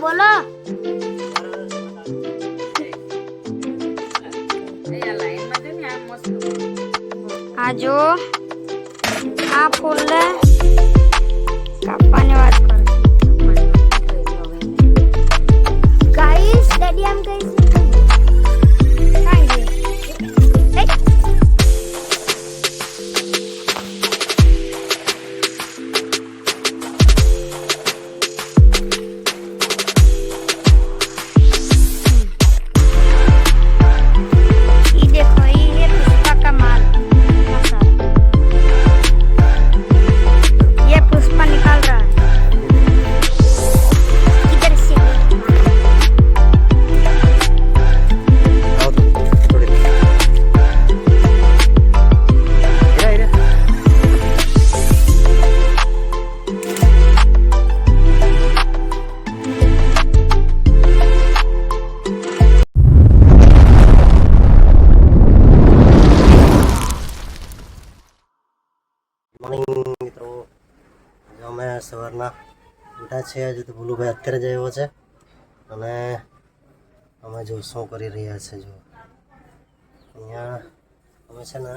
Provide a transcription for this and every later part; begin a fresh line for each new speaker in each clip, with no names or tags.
બોલો આ જો આ ફૂલને કાપવાની વાત કરે ગાઈસ ડેડી આમ કહે
મોર્નિંગ મિત્રો. અમે સવારના ઉઠા છે આજે તો ભૂલુભાઈ અત્યારે જ આવ્યો છે. અને અમે જો શું કરી રહ્યા છે જો. અહીંયા અમે છે ને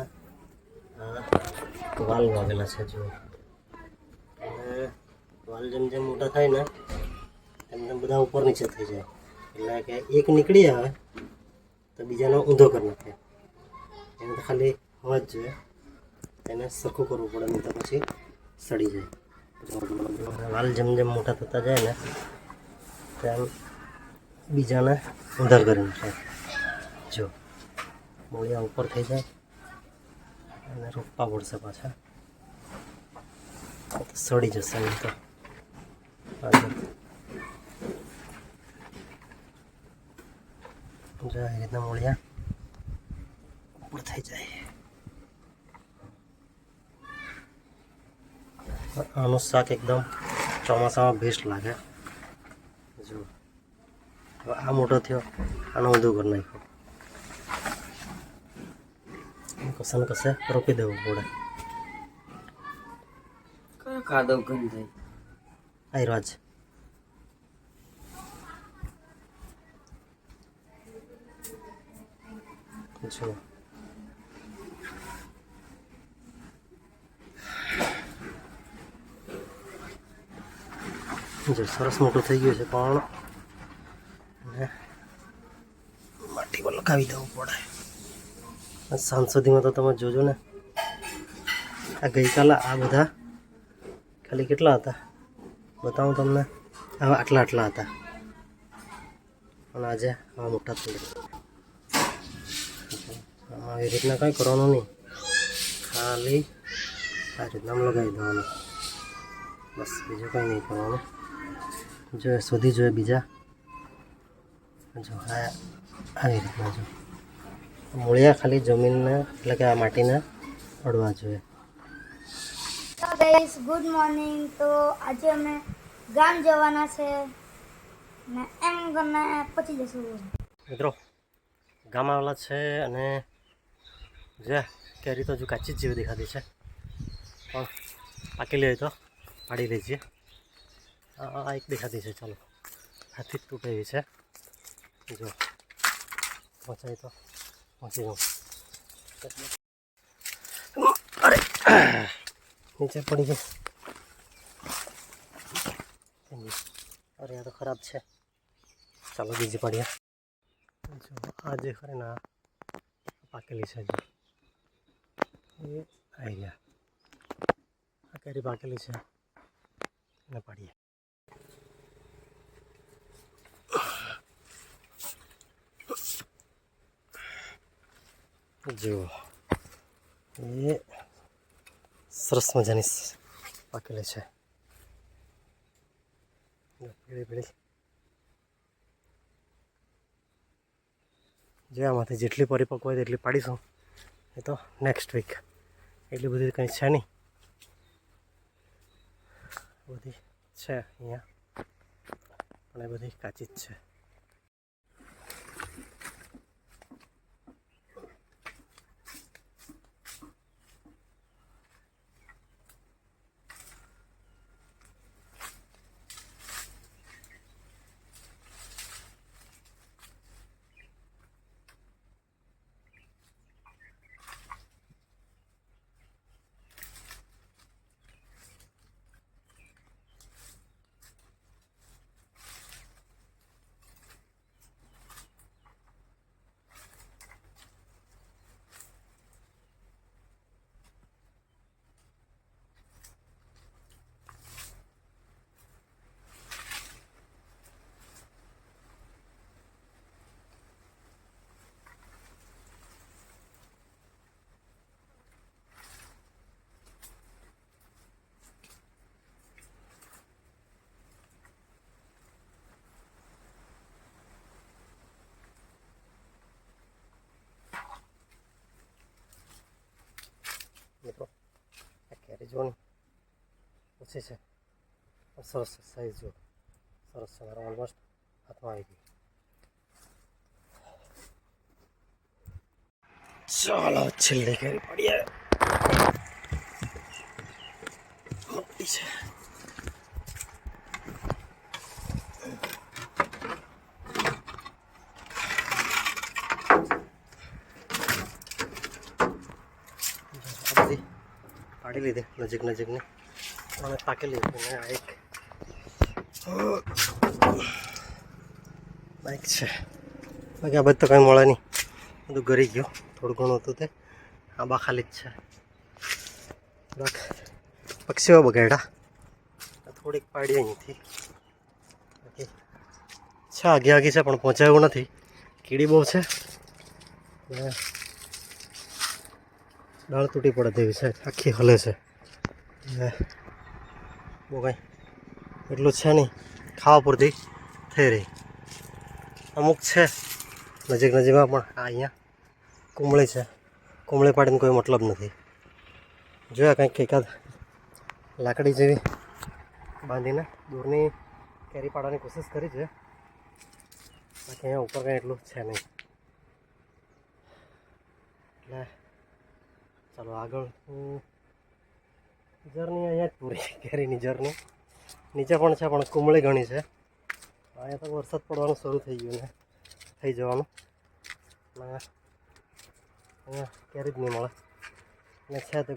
વાલ વાવેલા છે જો. અને વાલ જેમ જેમ મોટા થાય ને, તેમ તેમ બધા ઉપર નીચે થઈ જાય. એટલે કે એક નીકળી આવે તો બીજાનો ઊંધો કરી નાખે. એને તો ખાલી હોવા જ જોઈએ. એને સરખું કરવું પડે નહીં તો પછી સડી જાય. વાલ જેમ જેમ મોટા થતા જાય ને તેમ બીજાને ઉધાર કરી નાખે. જો મૂળિયા ઉપર થઈ જાય અને રોપવા પડશે પાછા. સડી જશે નહીં તો. જો. એ રીતના મૂળિયા ઉપર થઈ જાય. આનું શાક એકદમ ચોમાસામાં બેસ્ટ લાગે. જો. આ મોટો થયો આનો ઊંધું કરી નાખ્યો. કશે ને કશે રોપી દેવું પડે.
કાદવ ગંધ? થાય
આઈ રાજ. જો. જો સરસ મોટું થઈ ગયું છે પણ ને માટી પર લગાવી દેવું પડે. સાંજ સુધીમાં તો તમે જોજો ને. આ ગઈકાલે આ બધા ખાલી કેટલા હતા? બતાવું તમને. આવા આટલા આટલા હતા. અને આજે આવા મોટા થઈ ગયા. આવી રીતના કંઈ કરવાનું નહીં. ખાલી આ રીતના લગાવી દેવાનું. બસ, બીજું કંઈ નહીં કરવાનું. જો શોધી જોઈએ બીજા. જો આ આવી રીતના જો. મૂળિયા ખાલી જમીનને એટલે કે આ માટીના પડવા જોઈએ.
ગાઈસ ગુડ મોર્નિંગ તો આજે અમે ગામ જવાના છે ને એમ ગમે પછી જશું.
મિત્રો ગામ આવેલા છે અને જે કેરી તો હજુ કાચી જ જેવી દેખાતી છે. પણ પાકેલી હોય તો પાડી લેજે આ એક દેખાતી છે, ચાલો. હાથી જ તૂટે છે. જો પહોંચાય તો, પહોંચી જાઉં. અરે, નીચે પડી ગઈ. અરે, આ તો ખરાબ છે. ચાલો, બીજી પડીએ જો, આ જે ખરે ને પાકેલી છે જો એ આવી ગયા. આ કેરી પાકેલી છે. એને પાડીએ. જો એ સરસ મજાની પાકેલી છે. પીળી પીળી. જે, આમાંથી જેટલી પરિપક્વ હોય તેટલી પાડીશું. એ તો નેક્સ્ટ વીક એટલી બધી કંઈ છે નહીં. બધી છે અહીંયા. પણ એ બધી કાચી જ છે. ઓછી છે પણ સરસ છે સાઈઝ જો સરસ છે મારા ઓલમોસ્ટ હાથમાં આવી ગઈ ચાલો છેલ્લી કરી પડીએ મોટી છે આ બધી પાડી લીધી નજીક નજીકની અને પાકેલી હતી આ એક બાઈક છે બાકી આ બધું તો કંઈ મળે નહીં બધું ગરી ગયું થોડું ઘણું હતું તે આંબા ખાલી જ છે થોડાક પક્ષીઓ બગાડ્યા થોડીક પાડી અહીંથી બાકી છે આગે આગે છે પણ પહોંચાયું નથી કીડી બહુ છે દાળ તૂટી પડે તેવી છે આખી હલે છે બહુ કાંઈ. એટલું છે નહીં. ખાવા પૂરતી થઈ રહી. અમુક છે. નજીક નજીકમાં પણ આ અહીંયા કુંબળી છે. કુંબળી પાડીને કોઈ મતલબ નથી. જોયા કંઈક એકાદ લાકડી જેવી બાંધીને દૂરની કેરી પાડવાની કોશિશ કરી છે. બાકી અહીંયા ઉપર કંઈ એટલું છે નહીં. એટલે ચાલો આગળ હું જર્ની અહીંયા જ પૂરી કેરીની જર્ની. નીચે પણ છે, પણ કુમળી ઘણી છે. અહીંયા તો વરસાદ પડવાનું શરૂ થઈ ગયું ને. થઈ જવાનું. અહીંયા કેરી જ નહીં મળે. અને છે તે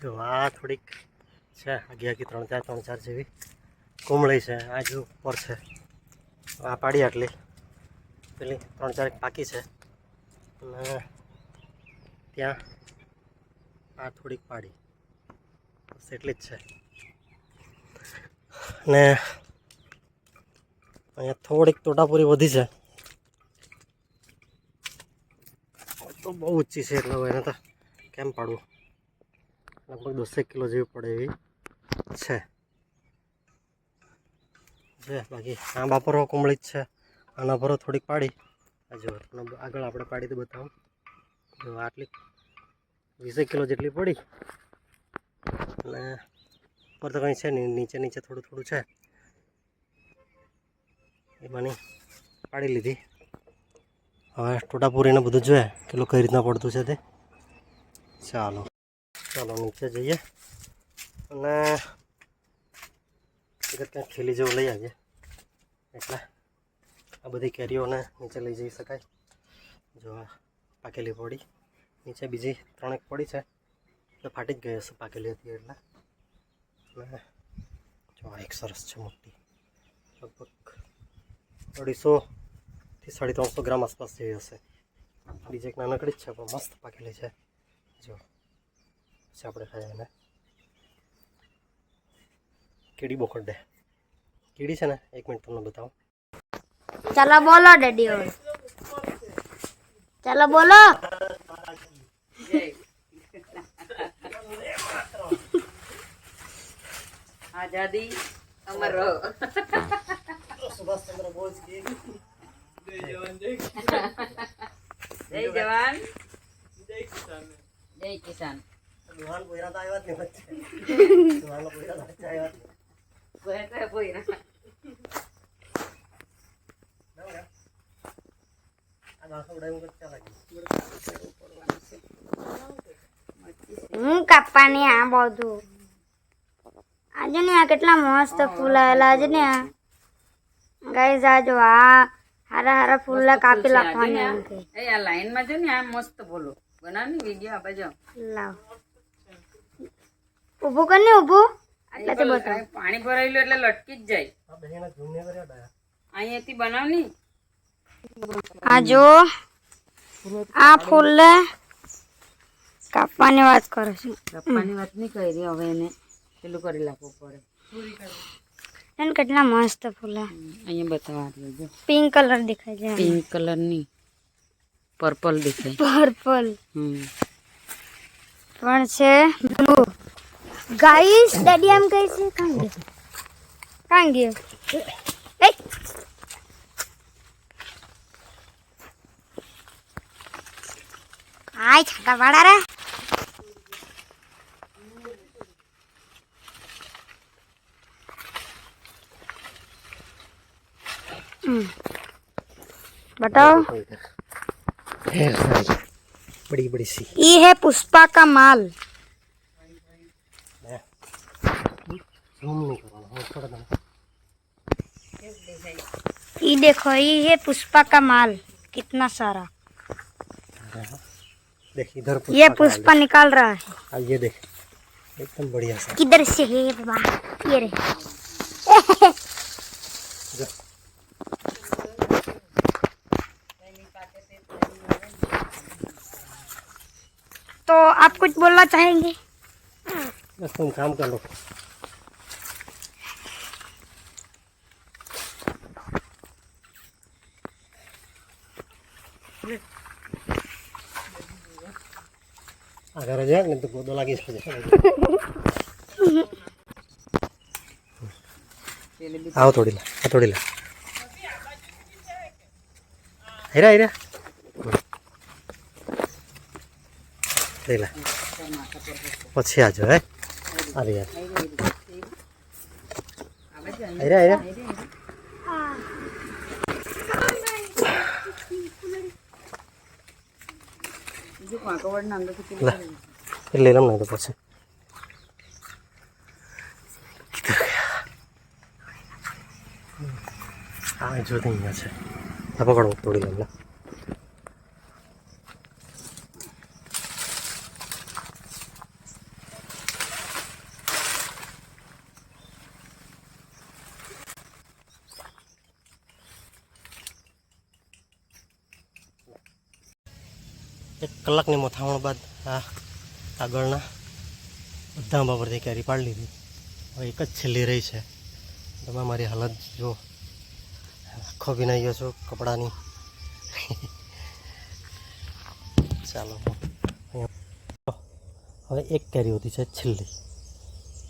જો આ થોડીક છે આગી ત્રણ ચાર ત્રણ ચાર જેવી કુમળી છે આ જો ઉપર છે. આ પાડી આટલી. પેલી ત્રણ ચાર પાકી છે. અને ત્યાં આ થોડીક પાડી. બસ એટલી જ છે. ને અહીંયા થોડીક તોટાપુરી વધી છે. તો બહુ ઊંચી છે એટલે એને તો કેમ પાડવું? લગભગ દસેક કિલો જેવી પડે એવી છે. છે બાકી આંબા બાપરો કુંબળી જ છે. આના ભરો થોડીક પાડી. આ જો આગળ આપણે પાડી તો બતાવું. જો આટલી વીસેક કિલો જેટલી પડી. અને ઉપર તો કંઈ છે નહીં, નીચે નીચે થોડું થોડું છે. એમાંની પાડી લીધી. હવે ટોટાપુરીને બધું જોઈએ કેટલું કઈ રીતના પડતું છે તે. ચાલો ચાલો નીચે જઈએ. અને ક્યાંક ખેલી જેવું લઈ આવીએ. એટલે આ બધી કેરીઓને નીચે લઈ જઈ શકાય. જો પાકેલી પડી. નીચે બીજી ત્રણેક પડી છે. એટલે ફાટી જ ગઈ હશે પાકેલી હતી એટલે. અને જો આ એક સરસ છે મોટી. લગભગ અઢીસોથી સાડી ત્રણસો ગ્રામ આસપાસ જેવી હશે. બીજી એક નાનકડી જ છે પણ મસ્ત પાકેલી છે. જો પછી આપણે ખાઈએ એને. કીડી બોકડે કીડી છે ને? એક મિનિટ તમને બતાવું.
ચાલો બોલો ડેડી ચાલો બોલો.
આઝાદી અમર રહો
સુભાષચંદ્ર બોઝ કી
જય જવાન જય કિસાન
દુહાન પોયરા તો આવ્યા જ નહીં વચ્ચે દુહાન પોયરા તો વચ્ચે આવ્યા જ નહીં
કોઈ કોઈ કોઈ ના
આ ઘાસો ઉડાવ્યું કરતા લાગી
હું કાપવાની આ બધું આજે ને આ કેટલા મસ્ત ફૂલાયેલા છે ને. ગાઈઝ આ જો આ હારા હારા ફૂલ કાપી નાખવાની એમ કે.
એ આ લાઈનમાં જો ને આ મસ્ત બોલો. બનાવ ને વીડિયો આપે જો.
લાવ. ઊભું કર ને ઊભું. એટલે તે બતાવ
પાણી ભરાયેલું એટલે લટકી જ જાય.
આ બહેને ઝૂમને કર્યા ડાયા.
અહીંયાથી બનાવની
આ જો આ ફૂલ કાપવાની વાત કરું છું.
કાપવાની વાત નહીં કરી હવે એને. પેલું કરી નાખવું પડે.
એને કેટલા મસ્ત ફૂલા.
અહીંયા બતાવવા દેજો
પિંક કલર દેખાય છે.
પિંક કલરની પર્પલ દેખાય.
પર્પલ.
હમ.
પણ છે બ્લુ. ગાઈસ ડેડી એમ કહે છે કાં ગયો કાં ગયો આય છાટા વાળા રે. बताओ।
बड़ी बड़ी सी।
ये है पुष्पा का माल। ये देखो ये है पुष्पा का माल कितना सारा।
देख इधर
ये
पुष्पा
निकाल रहा है।
आ, ये देख एकदम बढ़िया सा।
किधर से है? बाबा ये
रहे।
तो आप कुछ बोलना चाहेंगे?
बस तुम काम कर लो। अगर जाए तो foto लगे saja आओ थोड़ी ला थोड़ी ला। हेरा हेरा હીરા હીરા લઈ લે પછી આજો હે અરે યાર લે એ લઈ લઉં ને તો પછી. એક કલાકની મથામણ બાદ આ આગળના બધા આંબા કેરી પાડી લીધી. હવે એક જ છેલ્લી રહી છે. તમે મારી હાલત જો આખો ભીનાઈ ગયો છો કપડાની. ચાલો. હવે એક કેરી હોતી છે છેલ્લી.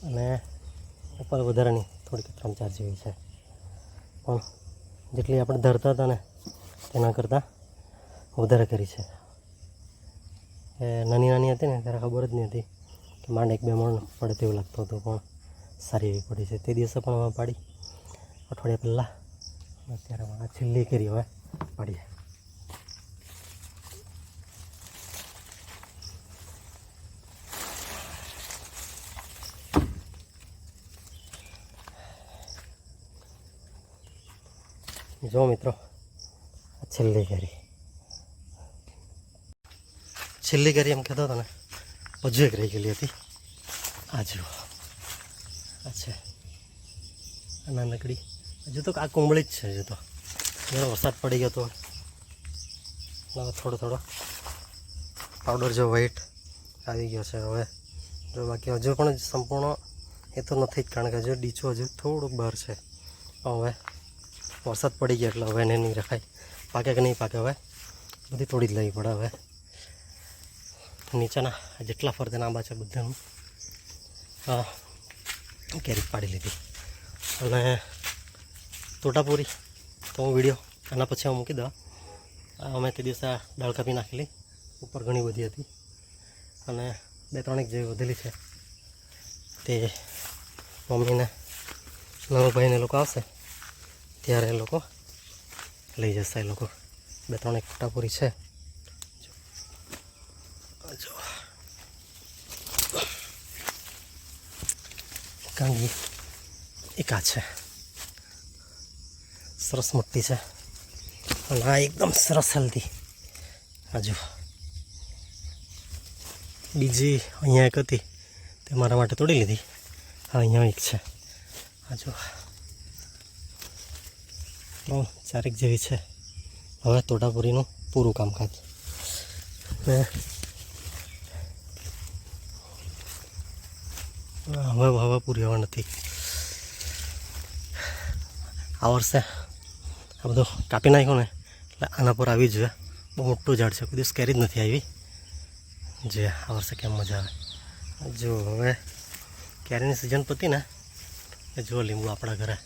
અને ઉપર વધારાની થોડીક ત્રણ ચાર જેવી છે. પણ જેટલી આપણે ધરતા હતા ને તેના કરતાં વધારે કરી છે. એ નાની નાની હતી ને, ત્યારે ખબર જ નહીં હતી કે માંડ એક બે મણ પડે તેવું લાગતું હતું, પણ સારી એવી પડી છે. તે દિવસે પણ અમે પાડી. અઠવાડિયા પહેલાં. અત્યારે આ છેલ્લી કરી હવે પાડીએ જો મિત્રો છેલ્લી કરી. છેલ્લી કરી એમ કહેતો હતો ને હજુ એક રહી ગયેલી હતી. આ જુઓ. આ છે. નાનકડી. હજુ તો આ કુંબળી જ છે, હજુ તો. જેનો વરસાદ પડી ગયો તો. થોડો થોડો. પાવડર જો વ્હાઈટ આવી ગયો છે હવે. જો બાકી હજુ પણ સંપૂર્ણ એ તો નથી જ, કારણ કે હજુ ડીચો હજુ થોડુંક બહાર છે. હવે વરસાદ પડી ગયો એટલે હવે એને નહીં રખાય. પાકે કે નહીં પાકે હવે? બધી તોડી જ લેવી પડે હવે. નીચેના જેટલા ફરતેના આંબા છે બધાનું. કેરી પાડી લીધી. અને તોટાપુરી તો હું વીડિયો આના પછી હું મૂકી દઉં. અમે તે દિવસે દાળ કાપી નાખેલી. ઉપર ઘણી બધી હતી. અને બે ત્રણેક જેવી વધેલી છે. તે મમ્મીને નવો લોકો આવશે. ત્યારે એ લોકો લઈ જશે એ લોકો. બે ત્રણેક તોટાપુરી છે જો કાંગી એકા છે. સરસ મોટી છે. અને આ એકદમ સરસ હલ્દી હજુ બીજી અહીંયા એક હતી, તે મારા માટે તોડી લીધી. હા અહીંયા એક છે. હજુ ત્રણ, ચારેક જેવી છે. હવે તોડાપુરીનું પૂરું કામકાજ. ને હવે હવે પૂરી હવા નથી. આ વર્ષે આ બધો કાપી નાખ્યો ને, એટલે આના પર આવી જોઈએ બહુ મોટું ઝાડ છે. કોઈ દિવસ કેરી જ નથી આવી. જે આ વર્ષે કેમ મજા આવે. જો હવે કેરીની સિઝન પતી ને એ જો લીંબુ આપણા ઘરે.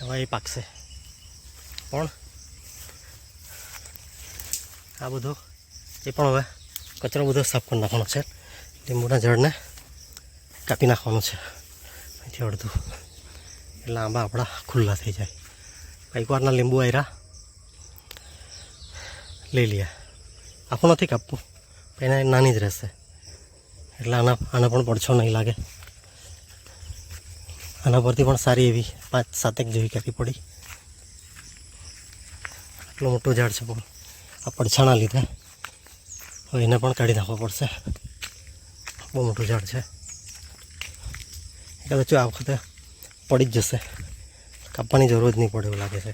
હવે એ પાકશે. પણ આ બધો, એ પણ હવે કચરો બધો સાફ કરી નાખવાનો છે લીંબુના ઝાડને. કાપી નાખવાનું છે. અહીંથી અડધું. એટલે આંબા આપણા ખુલ્લા થઈ જાય. એકવારના લીંબુ આવ્યા લઈ લઈએ. આખું નથી કાપવું. એના નાની જ રહેશે. એટલે આના આના પણ પડછો નહીં લાગે. આના પરથી પણ સારી એવી પાંચ, સાતેક જેવી કાપી પડી. આટલું મોટું ઝાડ છે પણ આ પડછાના લીધે. હવે એને પણ કાઢી નાખવા પડશે. બહુ મોટું ઝાડ છે. કદાચ આ વખતે પડી જ જશે. કાપવાની જરૂર જ નહીં પડે એવું લાગે છે.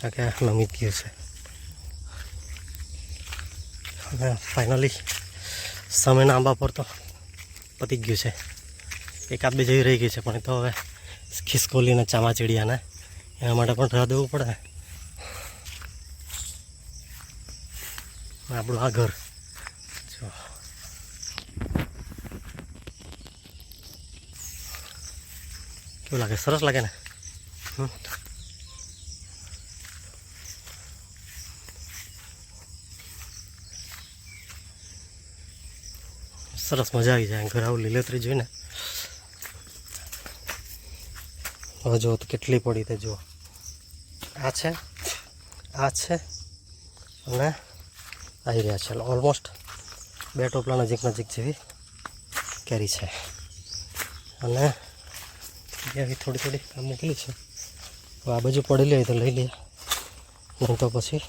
કારણ કે આ નમી જ ગયું છે. અને ફાઇનલી સમયના આંબા પર તો પતી ગયું છે. એકાદ બે જઈ રહી ગઈ છે, પણ તો હવે ખિસકોલીને ચામાચીડિયાને એના માટે પણ રાહ દેવું પડે. આપણું આ ઘર કેવું લાગે સરસ લાગે ને. સરસ મજા આવી જાય ઘર આવું લીલોતરી જોઈને હવે જુઓ તો કેટલી પડી તે જુઓ આ છે આ છે અને આવી રહ્યા છે ઓલમોસ્ટ બે ટોપલા નજીક નજીક જેવી કેરી છે અને એવી થોડી થોડી આ મોકલી છે. હવે આ બાજુ પડેલી હોય તો લઈ લઈએ નહીં તો પછી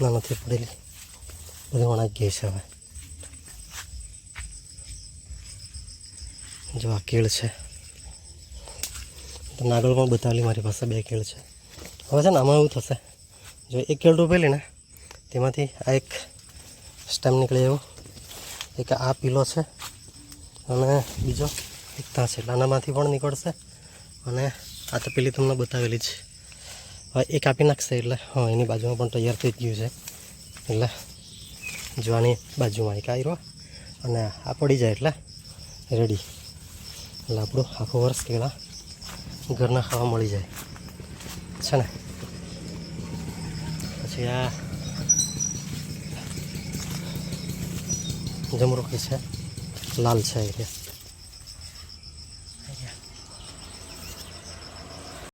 ના નથી પડેલી. બધી વણાઈ ગઈ છે હવે. જો આ કેળ છે. તો આગળ પણ બતાવેલી મારી પાસે બે કેળ છે. હવે છે ને આમાં એવું થશે. જો એક કેળ રોપેલી ને તેમાંથી આ એક સ્ટેમ નીકળે એવું. એક આ પીલો છે અને બીજો એક ત્યાં છે. નાનામાંથી પણ નીકળશે અને આ તો પેલી તમને બતાવેલી છે હવે એક આપી નાખશે એટલે હા, એની બાજુમાં પણ તૈયાર થઈ ગયું છે. એટલે જોવાની બાજુમાં એક આવ્યો અને આ પડી જાય એટલે રેડી એટલે આપણું આખું વર્ષ કેળા ઘરના ખાવા મળી જાય. છે ને? પછી આ જમરૂખી છે લાલ છે એ.